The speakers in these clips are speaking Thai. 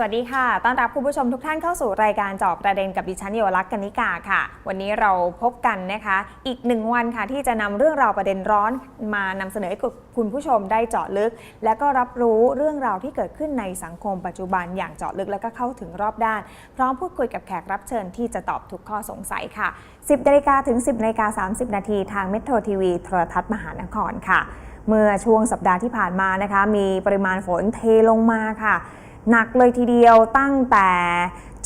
วัสดีค่ะ ต้อนรับคุณผู้ชมทุกท่านเข้าสู่รายการเจอบประเด็นกับดิฉันเยาวลักษณ์กนิกาค่ะ วันนี้เราพบกันนะคะ อีกหนึ่งวันค่ะที่จะนำเรื่องราวประเด็นร้อนมานำเสนอให้คุณผู้ชมได้เจาะลึก และก็รับรู้เรื่องราวที่เกิดขึ้นในสังคมปัจจุบันอย่างเจาะลึกและก็เข้าถึงรอบด้าน พร้อมพูดคุยกับแขกรับเชิญที่จะตอบทุกข้อสงสัยค่ะ 10นาฬิกาถึง 10นาฬิกา30 นาทีทางเมโทรทีวีโทรทัศน์มหานครค่ะ เมื่อช่วงสัปดาห์ที่ผ่านมานะคะ มีปริมาณฝนเทลงมาค่ะ หนักเลยทีเดียวตั้งแต่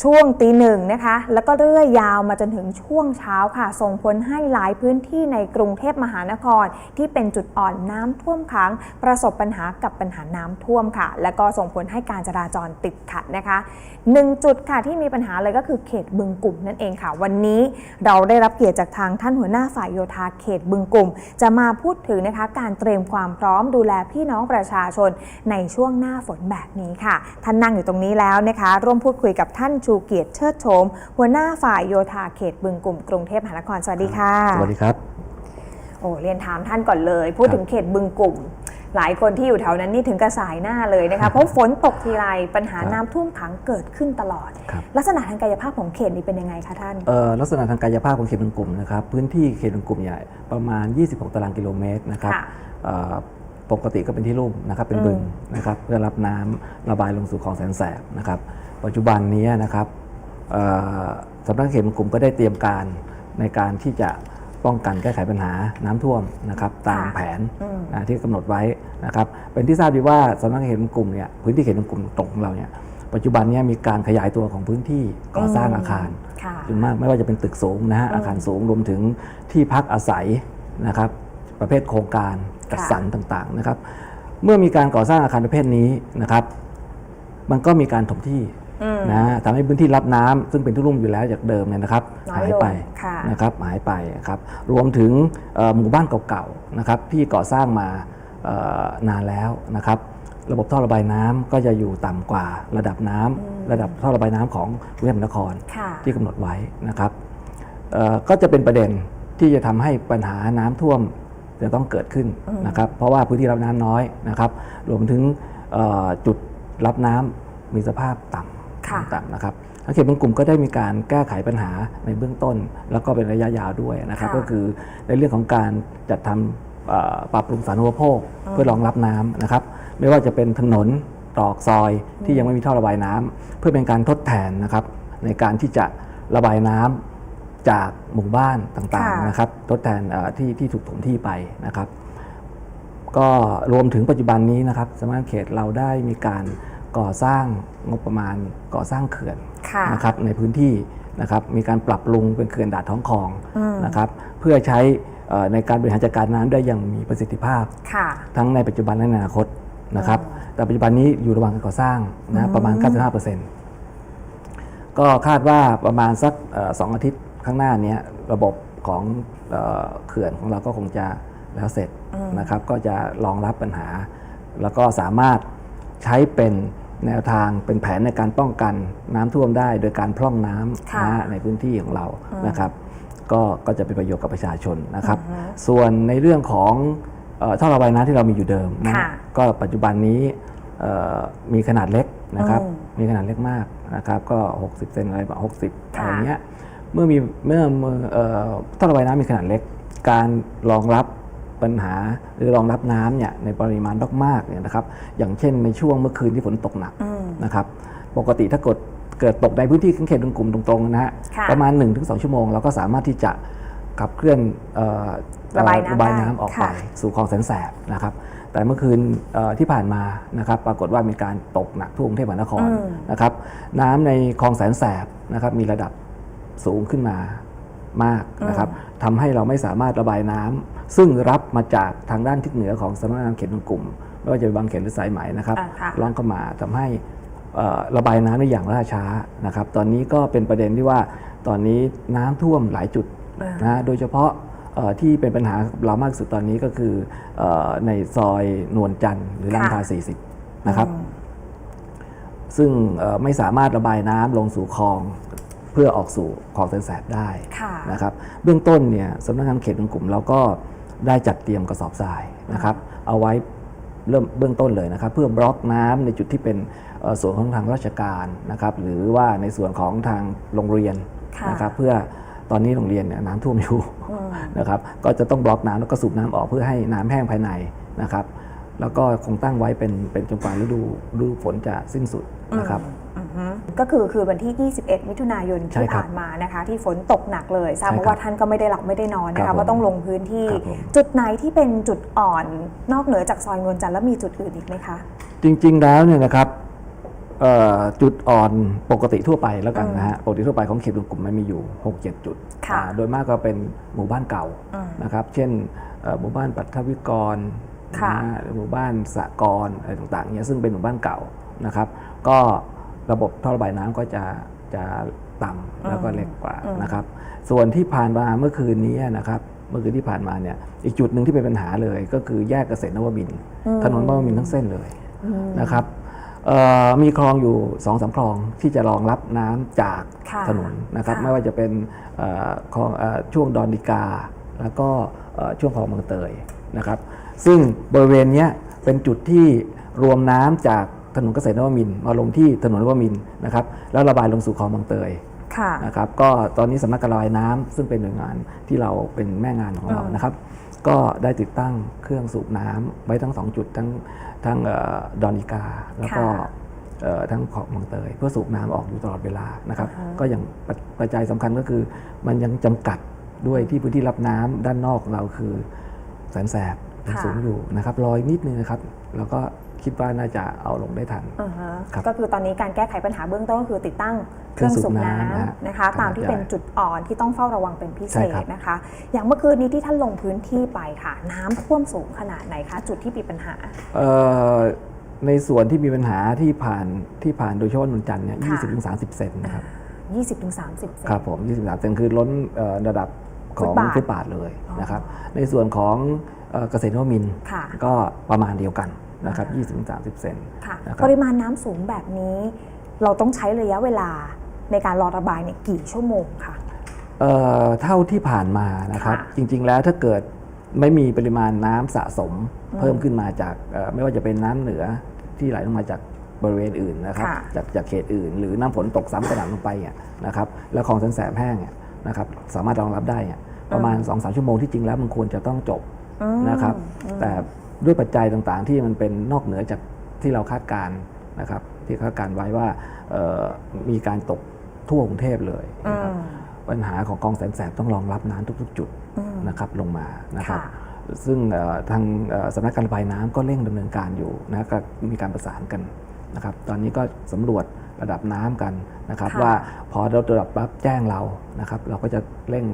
ช่วงตีหนึ่งนะคะ แล้วก็เรื่อยยาวมาจนถึงช่วงเช้าค่ะ ส่งผลให้หลายพื้นที่ในกรุงเทพมหานคร ที่เป็นจุดอ่อนน้ำท่วมขัง ประสบปัญหากับปัญหาน้ำท่วมค่ะ แล้วก็ส่งผลให้การจราจรติดขัดนะคะหนึ่งจุดค่ะที่มีปัญหาเลยก็คือเขตบึงกลุ่มนั่นเองค่ะ วันนี้เราได้รับเกียรติจากทางท่านหัวหน้าฝ่ายโยธาเขตบึงกลุ่ม จะมาพูดถึงนะคะ การเตรียมความพร้อมดูแลพี่น้องประชาชนในช่วงหน้าฝนแบบนี้ค่ะท่านนั่งอยู่ตรงนี้แล้วนะคะ ร่วมพูดคุยกับท่านชูเกียรติเชิดโฉมหัวหน้าฝ่ายโยธาเขตบึงกลุ่มกรุงเทพมหานครสวัสดีค่ะ สวัสดีครับ โอ้เรียนถามท่านก่อนเลย พูดถึงเขตบึงกลุ่ม หลายคนที่อยู่แถวนั้นนี่ถึงกระสายหน้าเลยนะคะเพราะฝนตกทีไรปัญหาครับน้ำท่วมขังเกิดขึ้นตลอดครับลักษณะทางกายภาพของเขตนี้เป็นยังไงคะท่านเอ่อลักษณะทางกายภาพของเขตบึงกลุ่มนะครับพื้นที่เขตบึงกลุ่มใหญ่ประมาณ 26 ตารางกิโลเมตรนะครับค่ะเอ่อ ปกติก็เป็นที่ลุ่มนะครับเป็นบึงอืมนะครับเพื่อรับน้ำระบายลงสู่คลองแสนแสบนะครับ ปัจจุบันนี้นะครับเอ่อสำนักงานเขตบึงกลุ่มก็ได้เตรียมการในการที่จะป้องกันแก้ไขปัญหาน้ำท่วมนะครับตามแผนอืมนะที่กำหนดไว้นะครับ เป็นที่ทราบดีว่าสำนักงานเขตบึงกลุ่มเนี่ยพื้นที่เขตบึงกลุ่มตรงของเราเนี่ยปัจจุบันเนี้มีการขยายตัวของพื้นที่ก่อสร้างอาคารค่ะจำนวนมากไม่ว่าจะเป็นตึกสูงนะฮะอืมอาคารสูงรวมถึงที่พักอาศัยนะครับ ประเภทโครงการจัดสรรต่างๆนะครับ เมื่อมีการก่อสร้างอาคารประเภทนี้นะครับ มันก็มีการถมที่อืมนะฮะทำให้พื้นที่รับน้ำซึ่งเป็นที่รุ่มอยู่แล้วจากเดิมเนี่ยนะครับน้อยหายลงไปค่ะนะครับหายไปครับรวมถึงเอ่อหมู่บ้านเก่าๆนะครับ ที่ก่อสร้างมาเอ่อนานแล้วนะครับ ระบบท่อระบายน้ำก็จะอยู่ต่ำกว่าระดับน้ำอืมระดับท่อระบายน้ำของกรุงเทพมหานครค่ะที่กำหนดไว้นะครับเอ่อก็จะเป็นประเด็นที่จะทำให้ปัญหาน้ำท่วม จะต้องเกิดขึ้นอืมนะครับ เพราะว่าพื้นที่รับน้ำน้อยนะครับ รวมถึงเอ่อจุดรับน้ำมีสภาพต่ค่ะำต่ำนะครับทางเขตบางกลุ่มก็ได้มีการแก้ไขปัญหาในเบื้องต้น แล้วก็เป็นระยะยาวด้วยนะครับค่ะก็คือในเรื่องของการจัดทำเอ่อปรับปรุงสาธารณูปโภคอืมเพื่อรองรับน้ำนะครับ ไม่ว่าจะเป็นถนนตรอกซอยที่ยังไม่มีท่อระบายน้ำเพื่อเป็นการทดแทนนะครับ ในการที่จะระบายน้ำ จากหมู่บ้านต่างค่ะๆนะครับทดแทนเอ่อที่ที่ถูกถมที่ไปนะครับ ก็รวมถึงปัจจุบันนี้นะครับสำนักงานเขตเราได้มีการก่อสร้างงบประมาณก่อสร้างเขื่อนค่ะนะครับในพื้นที่นะครับมีการปรับปรุงเป็นเขื่อนดาดท้องคลองอืมนะครับ เพื่อใช้เอ่อในการบริหารจัดการน้ำได้อย่างมีประสิทธิภาพค่ะทั้งในปัจจุบันและในอนาคตนะครับอืมแต่ปัจจุบันนี้อยู่ระหว่างการก่อสร้างอืนะมประมาณ 95%ก็คาดว่าประมาณสักเอ่อสองอาทิตย์ ข้างหน้าเนี้ยระบบของเอ่อเขื่อนของเราก็คงจะแล้วเสร็จอืมนะครับ ก็จะรองรับปัญหา แล้วก็สามารถใช้เป็นแนวทางเป็นแผนในการป้องกันน้ำท่วมได้ โดยการพร่องน้ำค่ะนะฮะในพื้นที่ของเราอืมนะครับ ก็ก็จะเป็นประโยชน์กับประชาชนนะครับอือฮึส่วนในเรื่องของเอ่อท่อระบายน้ำที่เรามีอยู่เดิมนะค่ะก็ปัจจุบันนี้เอ่อมีขนาดเล็กนะครับอืมมีขนาดเล็กมากนะครับ ก็ 60 เซนอะไรแบบ60ค่ะอะไรเงี้ย เมื่อมีเมื่อเมื่อเอ่อท่อระบายน้ำมีขนาดเล็ก การรองรับปัญหาหรือรองรับน้ำเนี่ยในปริมาณมากๆเนี่ยนะครับ อย่างเช่นในช่วงเมื่อคืนที่ฝนตกหนักอืมนะครับ ปกติถ้าเกิดเกิดตกในพื้นที่เขตกลุ่มตรงๆนะฮะค่ะประมาณ 1-2 ชั่วโมงเราก็สามารถที่จะขับเคลื่อนเอ่อระบายน้ำระบายได้น้ำออกไปค่ะสู่คลองแสนแสบนะครับ แต่เมื่อคืนเอ่อที่ผ่านมานะครับ ปรากฏว่ามีการตกหนักทั่วกรุงเทพมหานครอืมนะครับ น้ำในคลองแสนแสบนะครับมีระดับ สูงขึ้นมามากนะครับทำให้เราไม่สามารถระบายน้ำซึ่งรับมาจากทางด้านทิศเหนือของสำนักงานเขตบางกลุ่มไม่ว่าจะเป็นบางเขตหรือสายไหมนะครับอ่าค่ะล่องเข้ามาทำให้เอ่อระบายน้ำได้อย่างล่าช้านะครับ ตอนนี้ก็เป็นประเด็นที่ว่าตอนนี้น้ำท่วมหลายจุดอ่านนะโดยเฉพาะเอ่อที่เป็นปัญหากับเรามากที่สุดตอนนี้ก็คือเออในซอยนวลจันทร์หรือลำพา40 นะครับอืมซึ่งเอ่อไม่สามารถระบายน้ำลงสู่คลอง เพื่อออกสู่คลองแสนแสบได้ค่ะนะครับเบื้องต้นเนี่ยสำนักงานเขตบางกลุ่มเราก็ได้จัดเตรียมกระสอบทรายนะครับเอาไว้เริ่มเบื้องต้นเลยนะครับ เพื่อบล็อกน้ำในจุดที่เป็นเอ่อส่วนของทางราชการนะครับ หรือว่าในส่วนของทางโรงเรียนค่ะนะครับ เพื่อตอนนี้โรงเรียนเนี่ยน้ำท่วมอยู่อืมนะครับ ก็จะต้องบล็อกน้ำแล้วก็สูบน้ำออกเพื่อให้น้ำแห้งภายในนะครับ แล้วก็คงตั้งไว้เป็นเป็นจนกว่าฤดูฤดูฝนจะสิ้นสุดนะครับอือฮึ ก็คือคือวันที่ 21 มิถุนายนใช่ที่ครับผ่านมานะคะ ที่ฝนตกหนักเลยทราบใช่มาครับว่าท่านก็ไม่ได้หลับไม่ได้นอนนะครัคะบผมว่าต้องลงพื้นที่ครับผมจุดไหนที่เป็นจุดอ่อนนอกเหนือจากซอยนวลจันทร์แล้วมีจุดอื่นอีกไหมคะ จริง ๆ แล้วเนี่ยนะครับเอ่อจุดอ่อนปกติทั่วไปแล้วกันอืมนะฮะปกติทั่วไปของเขตกลุ่มมันมีอยู่ 6-7 จุดค่ะอ่าโดยมากก็เป็นหมู่บ้านเก่าอืมนะครับ เช่นเอ่อหมู่บ้านปัทวิกรค่ะนะฮะหรือหมู่บ้านสะกรอะไรต่างๆเนี่ยซึ่งเป็นหมู่บ้านเก่านะครับ ก็ ระบบท่อระบายน้ำก็จะจะต่ำแล้วก็เล็กกว่านะครับ ส่วนที่ผ่านมาเมื่อคืนนี้นะครับ เมื่อคืนที่ผ่านมาเนี่ยอีกจุดหนึ่งที่เป็นปัญหาเลยก็คือแยกเกษตรนวมินทร์ถนนนวมินทร์ทั้งเส้นเลยนะครับเอ่อมีคลองอยู่2อสาคลองที่จะรองรับน้ำจากค่ะถนนนะครับค่ะไม่ว่าจะเป็นเอ่อคลองเอ่อช่วงดอนดิกา แล้วก็เอ่อช่วงคลองบางเตยนะครับ ซึ่งบริเวณเนี้ยเป็นจุดที่รวมน้ำจาก ถนนเกษตรนวมินทร์มาลงที่ถนนนวมินทร์นะครับแล้วระบายลงสู่คลองบางเตยค่ะนะครับก็ตอนนี้สำนักการระบายน้ำซึ่งเป็นหน่วยงานที่เราเป็นแม่งานของเราอืมนะครับ ก็ได้ติดตั้งเครื่องสูบน้ำไว้ทั้งสองจุดทั้งทั้งเอ่อดอนิกา แล้วก็เอ่อทั้งของบางเตย เพื่อสูบน้ำออกอยู่ตลอดเวลานะครับ ก็อย่างปัจปัจจัยสำคัญก็คือ มันยังจำกัดด้วยที่พื้นที่รับน้ำด้านนอกของเราคือแสนแสบยังค่ะสูงอยู่นะครับรอยนิดนึงนะครับ แล้วก็ คิดว่าน่าจะเอาลงได้ทันอือฮะครับก็คือตอนนี้การแก้ไขปัญหาเบื้องต้นก็คือติดตั้งเคเครื่รื่อองงสูสูบบน้น้ำนะฮะำนะคะขนาดตามที่เป็นใหญ่จุดอ่อนที่ต้องเฝ้าระวังเป็นพิเศใช่ครัษบนะคะ อย่างเมื่อคืนนี้ที่ท่านลงพื้นที่ไปค่ะ น้ำท่วมสูงขนาดไหนคะจุดที่มีปัญหาเอ่อในส่วนที่มีปัญหาที่ผ่านที่ผ่านโดยเฉพาะนนจันทร์เนี่ยค่ะ20-30เซนนะครับ20-30เซนครับผม23เซนคือล้นเอ่อระดับของฟุตบาทฟุตบาทเลยนะครับ ในส่วนของเอ่อเกษตรนวมินทร์ค่ะก็ประมาณเดียวกัน นะครับ20-30 เซนค่ะนะครับปริมาณน้ำสูงแบบนี้ เราต้องใช้ระยะเวลาในการรอระบายเนี่ยกี่ชั่วโมงคะเอ่อเท่าที่ผ่านมานะครับค่ะจริงๆแล้วถ้าเกิดไม่มีปริมาณน้ำสะสมเพิ่มขึ้นมาจากเอ่อไม่ว่าจะเป็นน้ำเหนือที่ไหลลงมาจากบริเวณอื่นนะครับค่ะจากจากเขตอื่น หรือน้ำฝนตกซ้ำกระหน่ำลงไปเนี่ยนะครับแล้วคลองสันแสบแห้งเนี่ยนะครับสามารถรองรับได้เนี่ยประมาณ2-3ชั่วโมงที่จริงแล้วมันควรจะต้องจบอืม นะครับอืมแต่ด้วยปัจจัยต่างๆ ที่มันเป็นนอกเหนือจากที่เราคาดการณ์นะครับ ที่คาดการณ์ไว้ว่าเอ่อมีการตกทั่วกรุงเทพเลยอืนะครับมปัญหาของคลองแสนแสบต้องรองรับน้ำทุก ๆ จุดอืมนะครับลงมานะครับค่ะซึ่งเอ่อทางเอ่อสำนักการระบายน้ำก็เร่งดำเนินการอยู่นะก็มีการประสานกันนะครับ ตอนนี้ก็สำรวจระดับน้ำกันนะครับค่ะว่าพอเราระดับปั๊บแจ้งเรานะครับ เราก็จะเร่ง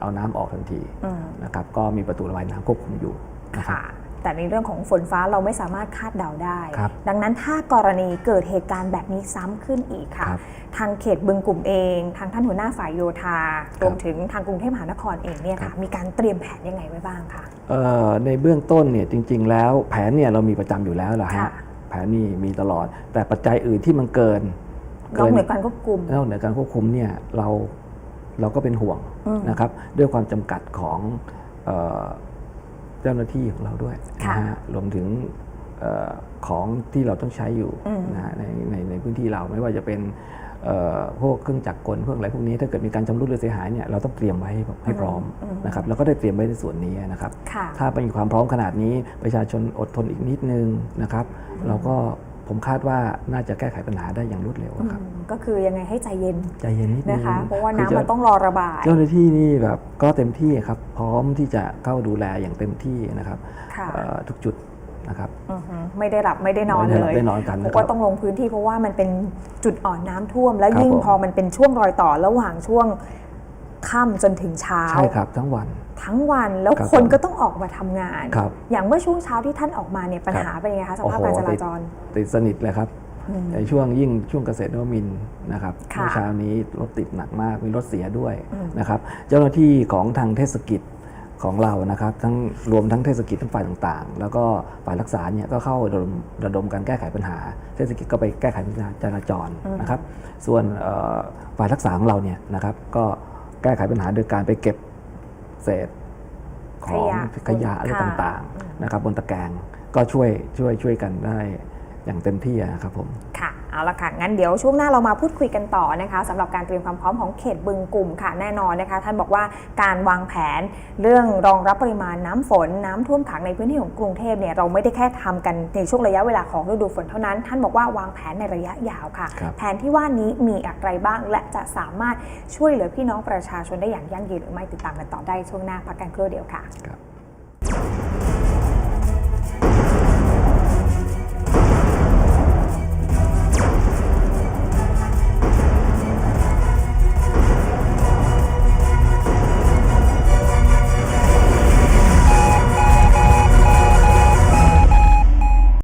เอาน้ำออกทันทีอืมนะครับก็มีประตูระบายน้ำควบคุมอยู่นะครับค่ะ แต่ในเรื่องของฝนฟ้าเราไม่สามารถคาดเดาได้ครับดังนั้นถ้ากรณีเกิดเหตุการณ์แบบนี้ซ้ำขึ้นอีกค่ะครับทางเขตบึงกลุ่มเอง ทางท่านหัวหน้าฝ่ายโยธารวมถึงทางกรุงเทพมหานครเองเนี่ยครัค่ะบมีการเตรียมแผนยังไงไว้บ้างคะเอ่อในเบื้องต้นเนี่ยจริง ๆ แล้วแผนเนี่ยเรามีประจำอยู่แล้วล่ะค่ะฮะแผนมีมีตลอด แต่ปัจจัยอื่นที่มันเกินนอกเหนือการควบคุมนอกเหนือการควบคุมเนี่ยเราเราก็เป็นห่วงอืม นะครับด้วยความจำกัดของเอ่อเจ้าหน้าที่ของเราด้วยค่ะนะฮะรวมถึงเออของที่เราต้องใช้อยู่อืมนะฮะในในในพื้นที่เราไม่ว่าจะเป็นเอ่อพวกเครื่องจักรกลพวกอะไรพวกนี้ถ้าเกิดมีการชำรุดหรือเสียหายเนี่ยเราต้องเตรียมไว้ให้ให้พร้อมนะครับแล้วก็ได้เตรียมไว้ในส่วนนี้นะครับค่ะถ้ามีความพร้อมขนาดนี้ประชาชนอดทนอีกนิดนึงนะครับ เราก็ ผมคาดว่าน่าจะแก้ไขปัญหาได้อย่างรวดเร็วอะครับอืมก็คือยังไงให้ใจเย็นใจเย็นนิดนึงนะคะ เพราะว่าคือน้ำจะมันต้องรอระบาย เจ้าหน้าที่นี่แบบก็เต็มที่ครับ พร้อมที่จะเข้าดูแลอย่างเต็มที่นะครับค่ะเอ่อทุกจุดนะครับอือฮึไม่ได้หลับไม่ได้นอนไม่ได้หเลลับยได้นอนกันเพนะราะครัว่าบต้องลงพื้นที่เพราะว่ามันเป็นจุดอ่อนน้ำท่วม แล้วครับยิ่งผมพอมันเป็นช่วงรอยต่อระหว่างช่วง ค่ำจนถึงเช้า ใช่ครับทั้งวัน ทั้งวันแล้วครับคนผมก็ต้องออกมาทำงาน ครับอย่างเมื่อช่วงเช้าที่ท่านออกมาเนี่ยปัญหาเป็นยังไงคะสภาพการจราจรติดสนิทเลยครับ อืม ในช่วงยิ่งช่วงเกษตรนวมินทร์นะครับค่ะเมื่อเช้านี้รถติดหนักมากมีรถเสียด้วยอืม นะครับ เจ้าหน้าที่ของทางเทศกิจของเรานะครับ ทั้งรวมทั้งเทศกิจทั้งฝ่ายต่างๆ แล้วก็ฝ่ายรักษาเนี่ยก็เข้าระดมระดมการแก้ไขปัญหา เทศกิจก็ไปแก้ไขปัญหาจราจรนะครับ ส่วนเอ่อฝ่ายรักษาของเราเนี่ยนะครับก็ แก้ไขปัญหาโดยการไปเก็บเศษของขยะขยะอะไรค่ะต่างๆนะครับบนตะแกรงก็ช่วยช่วยช่วยกันได้อย่างเต็มที่อะครับผมค่ะ เอาละค่ะ งั้นเดี๋ยวช่วงหน้าเรามาพูดคุยกันต่อนะคะสำหรับการเตรียมความพร้อมของเขตบึงกลุ่มค่ะแน่นอนนะคะ ท่านบอกว่าการวางแผนเรื่องรองรับปริมาณน้ำฝนน้ำท่วมขังในพื้นที่ของกรุงเทพเนี่ยเราไม่ได้แค่ทำกันในช่วงระยะเวลาของฤดูฝนเท่านั้น ท่านบอกว่าวางแผนในระยะยาวค่ะครับแผนที่ว่านี้มีอะไรบ้าง และจะสามารถช่วยเหลือพี่น้องประชาชนได้อย่างยั่งยืนหรือไม่ติดตามกันต่อได้ช่วงหน้าพักกันครู่เดียวค่ะครับ